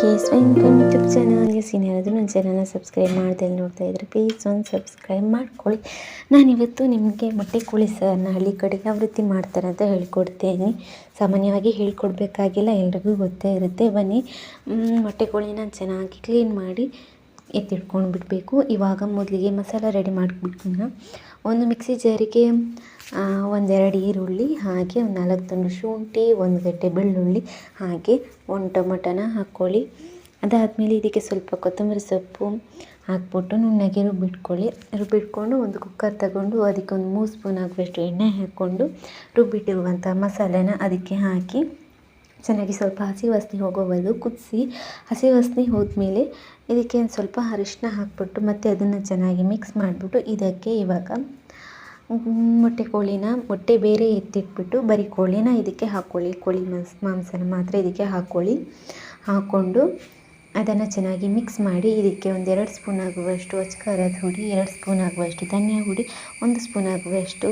Case welcome YouTube channel ಎಸ್ ಏನಾದರೂ ನನ್ನ ಚಾನಲ್ನ ಸಬ್ಸ್ಕ್ರೈಬ್ ಮಾಡ್ದೆ ನೋಡ್ತಾ ಇದ್ರೆ ಪ್ಲೀಸ್ ಒಂದು ಸಬ್ಸ್ಕ್ರೈಬ್ ಮಾಡ್ಕೊಳ್ಳಿ. ನಾನಿವತ್ತು ನಿಮಗೆ ಮೊಟ್ಟೆ ಕೋಳಿ ಸಾರನ್ನ ಹಳ್ಳಿ ಕಡೆ ಯಾವ ರೀತಿ ಮಾಡ್ತಾರೆ ಅಂತ ಹೇಳ್ಕೊಡ್ತೇನೆ. ಸಾಮಾನ್ಯವಾಗಿ ಹೇಳ್ಕೊಡ್ಬೇಕಾಗಿಲ್ಲ, ಎಲ್ರಿಗೂ ಗೊತ್ತೇ ಇರುತ್ತೆ. ಬನ್ನಿ ಮೊಟ್ಟೆ ಕೋಳಿನ ಚೆನ್ನಾಗಿ ಕ್ಲೀನ್ ಮಾಡಿ ಎತ್ತಿಟ್ಕೊಂಡು ಬಿಡಬೇಕು. ಇವಾಗ ಮೊದಲಿಗೆ ಮಸಾಲ ರೆಡಿ ಮಾಡಿಬಿಟ್ಟು ಒಂದು ಮಿಕ್ಸಿ ಜಾರಿಗೆ ಒಂದೆರಡು ಈರುಳ್ಳಿ, ಹಾಗೆ ಒಂದು ನಾಲ್ಕು ತುಂಡು ಶುಂಠಿ, ಒಂದು ಗಡ್ಡೆ ಬೆಳ್ಳುಳ್ಳಿ, ಹಾಗೆ ಒಂದು ಟೊಮೊಟೊನ ಹಾಕ್ಕೊಳ್ಳಿ ಅದಾದಮೇಲೆ ಇದಕ್ಕೆ ಸ್ವಲ್ಪ ಕೊತ್ತಂಬರಿ ಸೊಪ್ಪು ಹಾಕ್ಬಿಟ್ಟು ನುಣ್ಣಗೆ ರುಬ್ಬಿಟ್ಕೊಳ್ಳಿ. ರುಬ್ಬಿಟ್ಕೊಂಡು ಒಂದು ಕುಕ್ಕರ್ ತಗೊಂಡು ಅದಕ್ಕೆ ಒಂದು ಮೂರು ಸ್ಪೂನ್ ಆಗುವಷ್ಟು ಎಣ್ಣೆ ಹಾಕ್ಕೊಂಡು ರುಬ್ಬಿಟ್ಟಿರುವಂಥ ಮಸಾಲೆನ ಅದಕ್ಕೆ ಹಾಕಿ ಚೆನ್ನಾಗಿ ಸ್ವಲ್ಪ ಹಸಿ ವಾಸನೆ ಹೋಗೋವರೆಗೂ ಕುದಿಸಿ ಹಸಿ ವಾಸನೆ ಹೋದ್ಮೇಲೆ ಇದಕ್ಕೆ ಒಂದು ಸ್ವಲ್ಪ ಅರಿಶಿನ ಹಾಕ್ಬಿಟ್ಟು ಮತ್ತು ಅದನ್ನು ಚೆನ್ನಾಗಿ ಮಿಕ್ಸ್ ಮಾಡಿಬಿಟ್ಟು ಇದಕ್ಕೆ ಇವಾಗ ಮೊಟ್ಟೆ ಕೋಳಿನ ಮೊಟ್ಟೆ ಬೇರೆ ಎತ್ತಿಟ್ಬಿಟ್ಟು ಬರೀ ಕೋಳಿನ ಇದಕ್ಕೆ ಹಾಕ್ಕೊಳ್ಳಿ ಕೋಳಿ ಮಾಂಸ, ಮಾಂಸನ ಮಾತ್ರ ಇದಕ್ಕೆ ಹಾಕ್ಕೊಳ್ಳಿ ಹಾಕ್ಕೊಂಡು ಅದನ್ನು ಚೆನ್ನಾಗಿ ಮಿಕ್ಸ್ ಮಾಡಿ ಇದಕ್ಕೆ ಒಂದೆರಡು ಸ್ಪೂನ್ ಆಗುವಷ್ಟು ಅಚ್ಕಾರದ ಹುಡಿ, ಎರಡು ಸ್ಪೂನ್ ಆಗುವಷ್ಟು ಧನಿಯಾ ಹುಡಿ, ಒಂದು ಸ್ಪೂನ್ ಆಗುವಷ್ಟು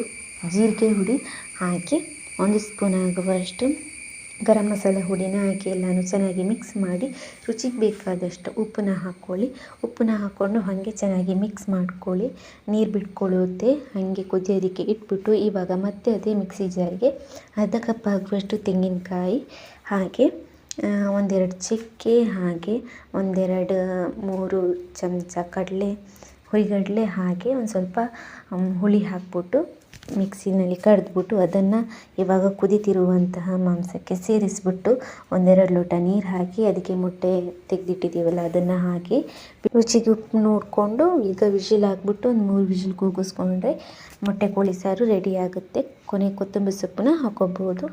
ಜೀರಿಗೆ ಹುಡಿ ಹಾಕಿ ಒಂದು ಸ್ಪೂನ್ ಆಗುವಷ್ಟು ಗರಂ ಮಸಾಲೆ ಹುಡಿನ ಹಾಕಿ ಎಲ್ಲನೂ ಚೆನ್ನಾಗಿ ಮಿಕ್ಸ್ ಮಾಡಿ, ರುಚಿಗೆ ಬೇಕಾದಷ್ಟು ಉಪ್ಪನ್ನ ಹಾಕ್ಕೊಳ್ಳಿ. ಉಪ್ಪನ್ನ ಹಾಕ್ಕೊಂಡು ಹಾಗೆ ಚೆನ್ನಾಗಿ ಮಿಕ್ಸ್ ಮಾಡ್ಕೊಳ್ಳಿ. ನೀರು ಬಿಟ್ಕೊಳ್ಳುತ್ತೆ, ಹಾಗೆ ಕುದಿಯೋದಕ್ಕೆ ಇಟ್ಬಿಟ್ಟು ಇವಾಗ ಮತ್ತೆ ಅದೇ ಮಿಕ್ಸಿ ಜಾರಿಗೆ ಅರ್ಧ ಕಪ್ ಆಗುವಷ್ಟು ತೆಂಗಿನಕಾಯಿ ಹಾಗೆ ಒಂದೆರಡು ಚಕ್ಕೆ ಹಾಗೆ, ಒಂದೆರಡು, ಮೂರು ಚಮಚ ಕಡಲೆ ಹುರಿಗಡಲೆ ಹಾಕಿ ಒಂದು ಸ್ವಲ್ಪ ಹುಳಿ ಹಾಕಿಬಿಟ್ಟು ಮಿಕ್ಸಿನಲ್ಲಿ ಕಡಿದ್ಬಿಟ್ಟು ಅದನ್ನು ಇವಾಗ ಕುದೀತಿರುವಂತಹ ಮಾಂಸಕ್ಕೆ ಸೇರಿಸಿಬಿಟ್ಟು ಒಂದೆರಡು ಲೋಟ ನೀರು ಹಾಕಿ ಅದಕ್ಕೆ ಮೊಟ್ಟೆ ತೆಗೆದಿಟ್ಟಿದ್ದೀವಲ್ಲ ಅದನ್ನು ಹಾಕಿ ರುಚಿಗೆ ಉಪ್ಪು ನೋಡಿಕೊಂಡು ಈಗ ವಿಜಿಲ್ ಹಾಕ್ಬಿಟ್ಟು ಒಂದು ಮೂರು ವಿಜಿಲ್ ಕೂಗಿಸ್ಕೊಂಡ್ರೆ ಮೊಟ್ಟೆ ಕೋಳಿ ಸಾರು ರೆಡಿ ಆಗುತ್ತೆ. ಕೊನೆ ಕೊತ್ತಂಬರಿ ಸೊಪ್ಪನ್ನ ಹಾಕೋಬೋದು.